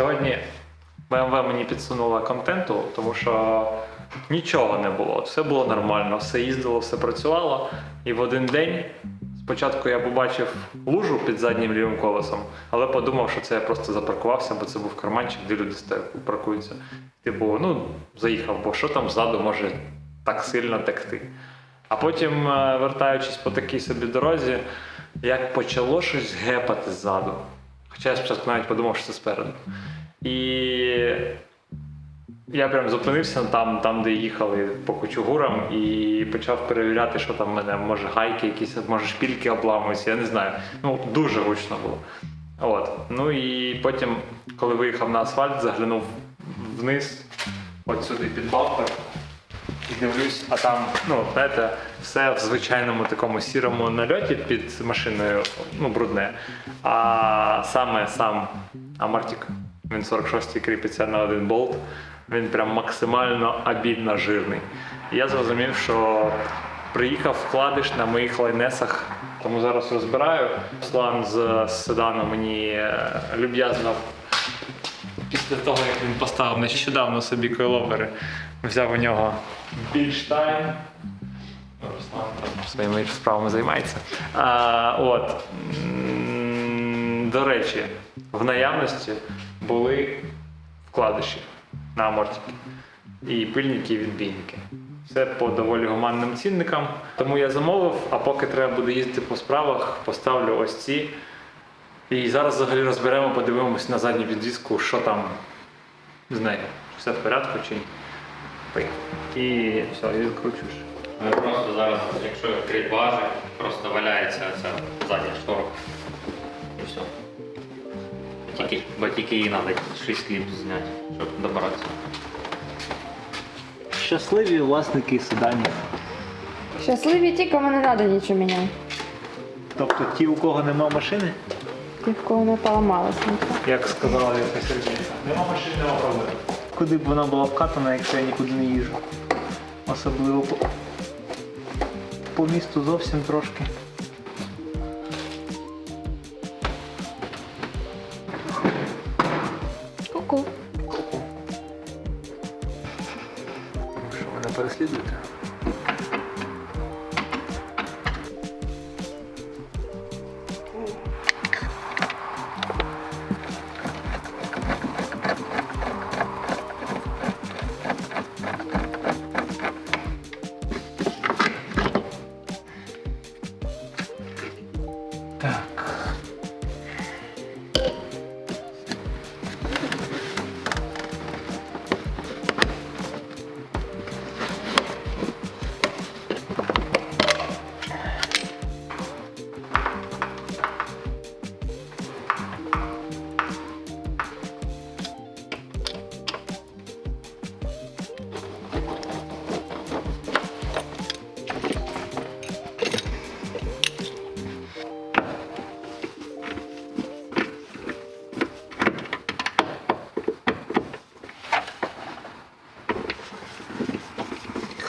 Сьогодні BMW мені підсунула контенту, тому що нічого не було. Все було нормально, все їздило, все працювало. І в один день спочатку я побачив лужу під заднім лівим колесом, але подумав, що це я просто запаркувався, бо це був карманчик, де люди паркуються. Типу, ну, заїхав, бо що там ззаду може так сильно текти. А потім, е, вертаючись по такій собі дорозі, як почало щось гепати ззаду. Хоча я спочатку навіть подумав, що це спереду. І я прям зупинився там, там, де їхали по кучугурам, і почав перевіряти, що там в мене, може гайки якісь, може шпільки обламуються, я не знаю. Ну, дуже гучно було. От. Ну і потім, коли виїхав на асфальт, заглянув вниз, от сюди під бампер. І дивлюсь, а там, ну, знаєте, все в звичайному такому сірому нальоті під машиною, ну, брудне. А саме сам Амартік, він 46-й кріпиться на один болт, він прям максимально обідно жирний. Я зрозумів, що приїхав вкладиш на моїх лайнесах, тому зараз розбираю. Руслан з седану мені е, люб'язно після того, як він поставив нещодавно собі койловери, взяв у нього більштайн. Руслан там своїми справами займається. А, от. До речі, в наявності були вкладиші на амортики. І пильники, і відбійники. Все по доволі гуманним цінникам. Тому я замовив, а поки треба буде їздити по справах, поставлю ось ці. І зараз взагалі розберемо, подивимось на задню підвіску, що там з нею. Все в порядку чи ні. Поїхали. І все, і відкручуєш. Ми просто зараз, якщо відкрити багажник, просто валяється ця задня штора. І все. Тільки, бо тільки її треба 6 кліп зняти, щоб добратися. Щасливі власники седанів. Щасливі ті, кому не треба нічого міняти. Тобто ті, у кого нема машини, Ті, в кого не поламалось як сказала якась Сергійка, нема машин, нема проблем. Куди б вона була вкатана, якщо я нікуди не їжу. Особливо по, по місту зовсім трошки.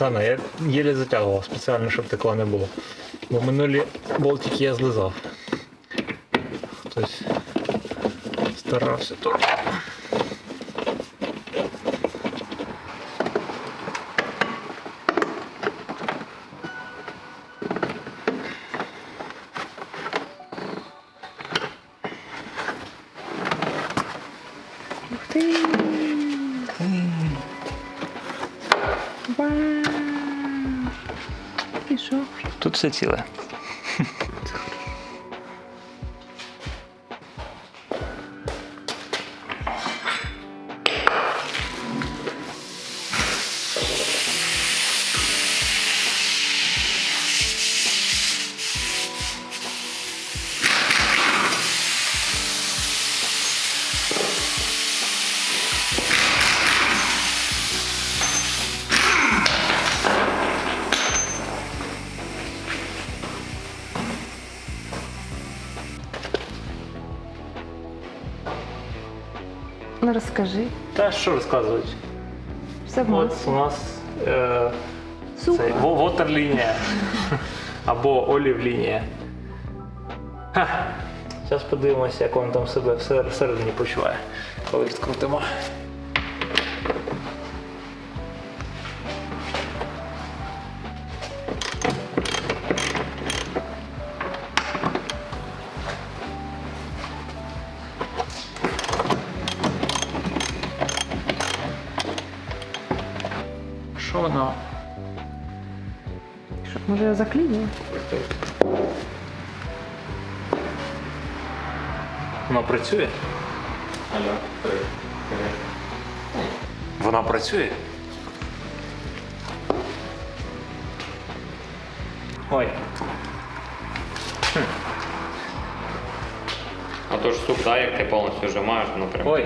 Хана, я єлі затягував спеціально, щоб такого не було. Бо минулі болтики я злизав. Хтось старався трохи. Все ціле. Ну розкажи. Та що розказувати? Все в От нас. у нас е, Супер. цей во- вотерлінія або олівлінія. Зараз подивимося, як він там себе всер- всередині почуває. коли відкрутимо. Що воно? Що, може я заклінюю? Воно працює? Алло, привіт. Вона працює? Ой. А то ж суп, да, як ти повністю вжимаєш, воно прям Ой.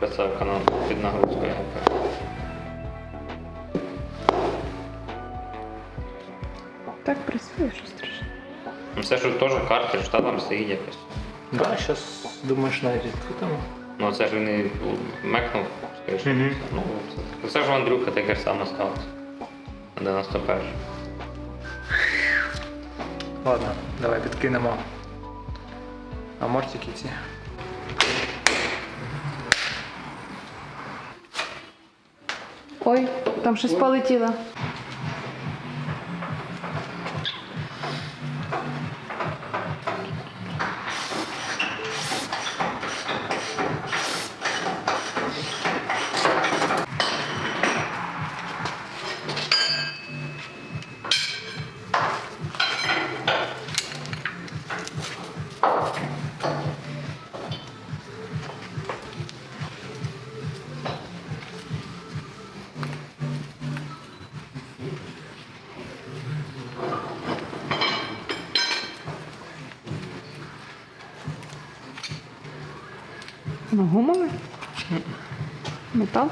Гупає. Писавка на під нагрузкою. Так працює, що страшно. Ну це ж теж картридж, та там стоїть якось. Да, зараз думаєш навіть відкрутимо. Ну це ж він і мекнув, скоріше. Мгм. Ну, це, це ж у Андрюха таке ж саме сталося. На 91. Ладно, давай підкинемо. А мортики ці. Ой, там щось полетіло. Ну, гумове? Метал?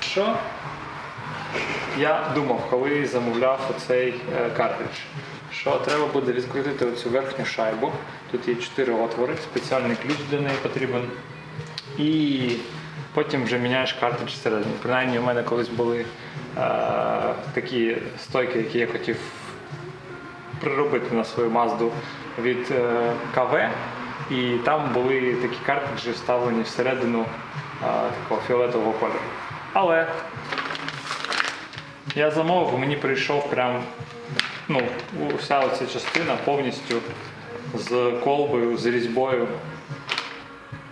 Що? Я думав, коли замовляв оцей е, картридж, що треба буде відкрутити оцю верхню шайбу. Тут є чотири отвори, спеціальний ключ для неї потрібен. І потім вже міняєш картридж всередині. Принаймні, у мене колись були е, такі стойки, які я хотів приробити на свою мазду від е, КВ. І там були такі картриджі вставлені всередину е, такого фіолетового кольору. Але я замовив, мені прийшов прям ну, вся оця частина повністю з колбою, з різьбою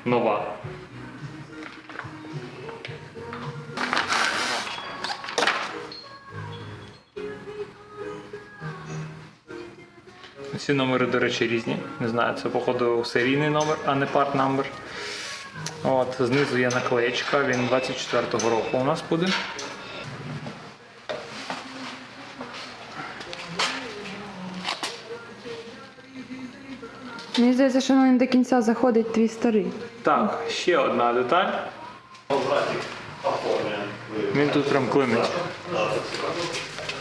нова. Ці номери, до речі, різні. Не знаю, це походу серійний номер, а не парт номер. От, знизу є наклеєчка, він 24-го року у нас буде. Здається, що воно не до кінця заходить твій старий. Так, ще одна деталь. Він тут прям клинить.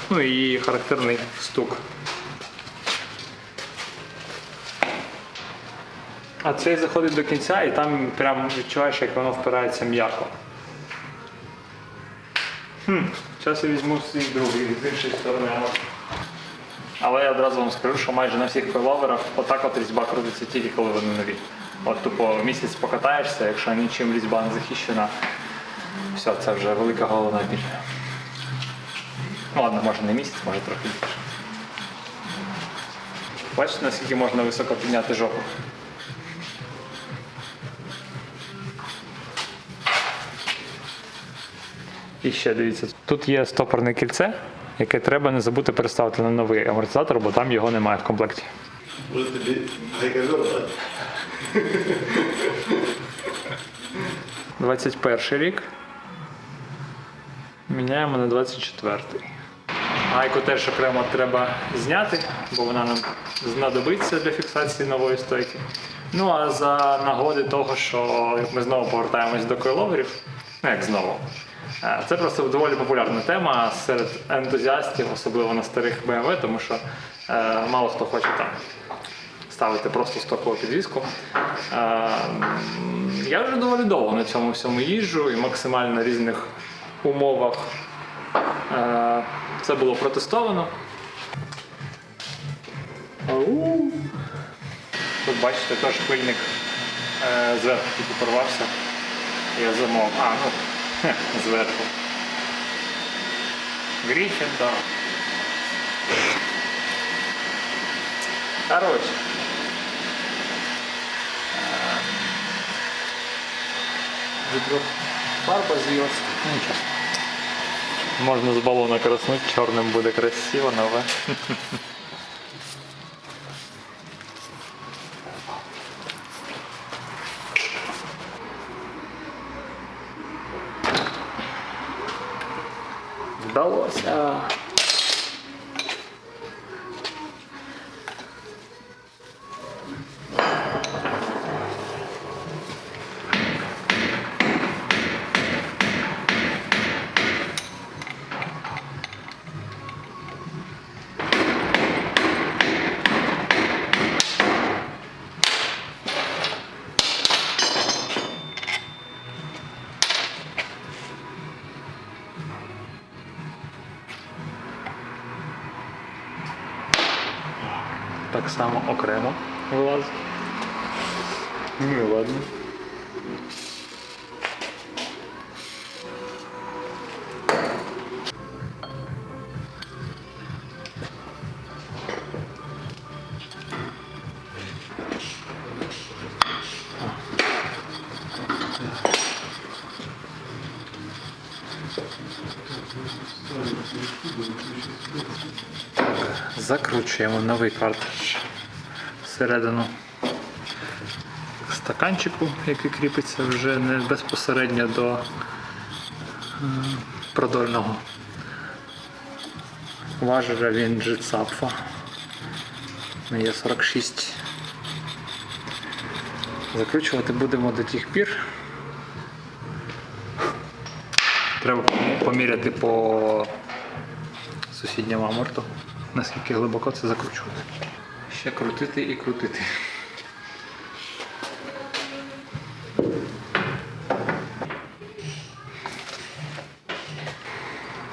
Ну і її характерний стук. А цей заходить до кінця і там прям відчуваєш, як воно впирається м'яко. Хм, зараз я візьму свій другий з іншої сторони. Але я одразу вам скажу, що майже на всіх койловерах отак от різьба крутиться тільки коли вони нові. От тупо місяць покатаєшся, якщо нічим різьба не захищена, все, це вже велика головна біль. Ну ладно, може не місяць, може трохи більше. Бачите, наскільки можна високо підняти жопу? І ще дивіться, тут є стопорне кільце, яке треба не забути переставити на новий амортизатор, бо там його немає в комплекті. Дати? 21 рік. Міняємо на 24-й. Гайку теж окремо треба зняти, бо вона нам знадобиться для фіксації нової стойки. Ну а за нагоди того, що ми знову повертаємось до койловерів, ну як знову. Е, Це просто доволі популярна тема серед ентузіастів, особливо на старих BMW, тому що е, мало хто хоче там ставити просто стокову підвіску. Е, я вже доволі довго на цьому всьому їжджу і максимально різних умовах це було протестовано. Тут бачите, теж пильник зверху порвався. Я замов. А, ну, зверху. Да. Короче. Відро фарба. Ну, Нічого. Можна з балона краснути, чорним буде красиво, нове. Так само окремо вилазить. Ну і ладно. Закручуємо новий картридж всередину стаканчику, який кріпиться вже не безпосередньо до е, продольного важеля він Джитсапфа. Є 46. Закручувати будемо до тих пір. Треба поміряти по сусідньому аморту, наскільки глибоко це закручувати. Ще крутити і крутити.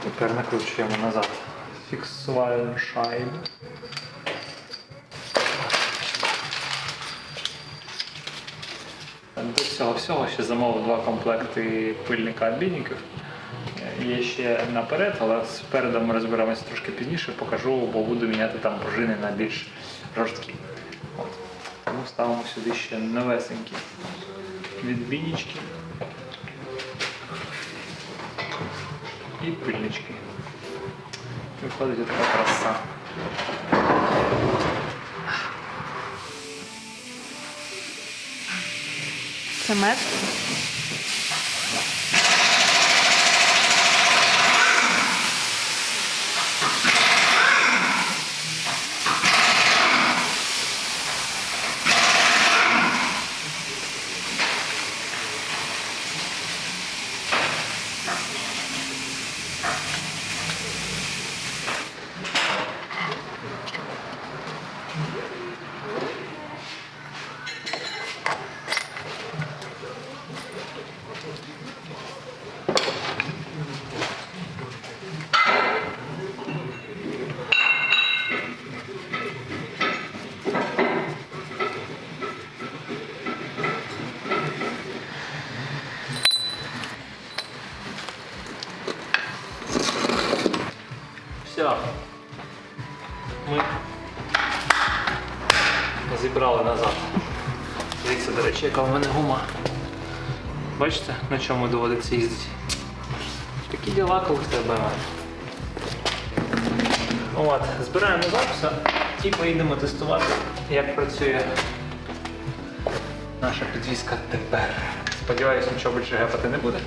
Тепер накручуємо назад фіксувальну шайбу. До цього всього ще замовив два комплекти пильника обійників. Є ще наперед, але спереду ми розберемося трошки пізніше, покажу, бо буду міняти там пружини на більш жорсткі. От. Тому ставимо сюди ще новесенькі відбійнички і пильнички. Виходить така краса. Це мед. Все. Ми зібрали назад. Дивіться, до речі, яка в мене гума. Бачите, на чому доводиться їздити? Такі діла, коли тебе. От, збираємо все і поїдемо тестувати, як працює наша підвізка тепер. Сподіваюсь, нічого більше гепати не буде.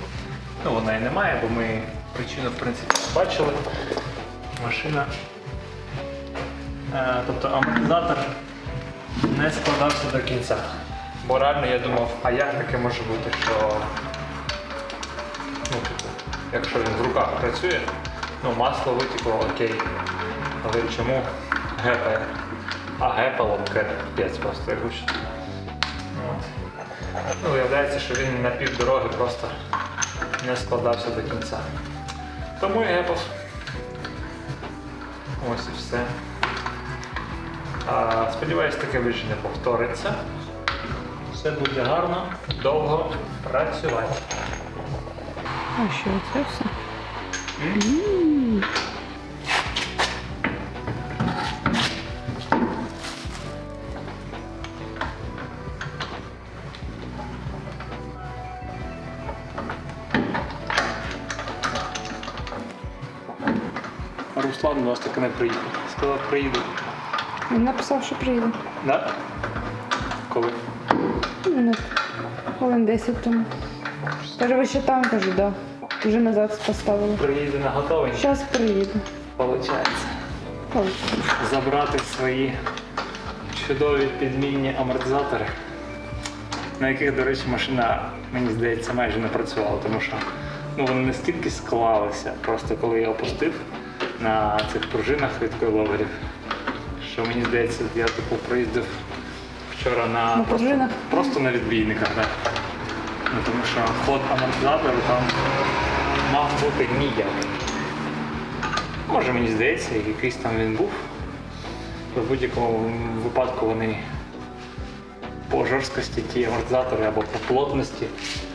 Ну, вона і немає, бо ми причину, в принципі, бачили. Машина. Е, тобто амортизатор не складався до кінця. Бо реально я думав, а як таке може бути, що ну, типу, якщо він в руках працює, ну масло витекло, окей. Але чому гепає? А гепало капець просто як гучно. Ну, виявляється, що він на півдороги просто не складався до кінця. Тому і гепав. Ось і все. Сподіваюсь, таке більше не повториться. Все буде гарно, довго працювати. А що це все? М? 90 км приїхав. Сказав, приїду. Він написав, що приїде. Да? Коли? Ну, хвилин 10 тому. Каже, ви ще там, кажу, да. Вже назад поставили. Приїде на готовий. Зараз приїду. Получається. Ой. Забрати свої чудові підмінні амортизатори, на яких, до речі, машина, мені здається, майже не працювала, тому що ну, вони настільки склалися, просто коли я опустив на цих пружинах від койловерів, що мені здається, я типу проїздив вчора на На просто, просто на відбійниках. Да. Ну, тому що ход амортизатору там мав бути ніякий. Може, мені здається, якийсь там він був. В будь-якому випадку вони по жорсткості ті амортизатори або по плотності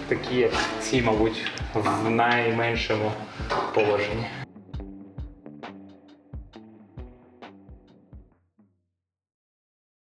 такі, як ці, мабуть, в найменшому положенні.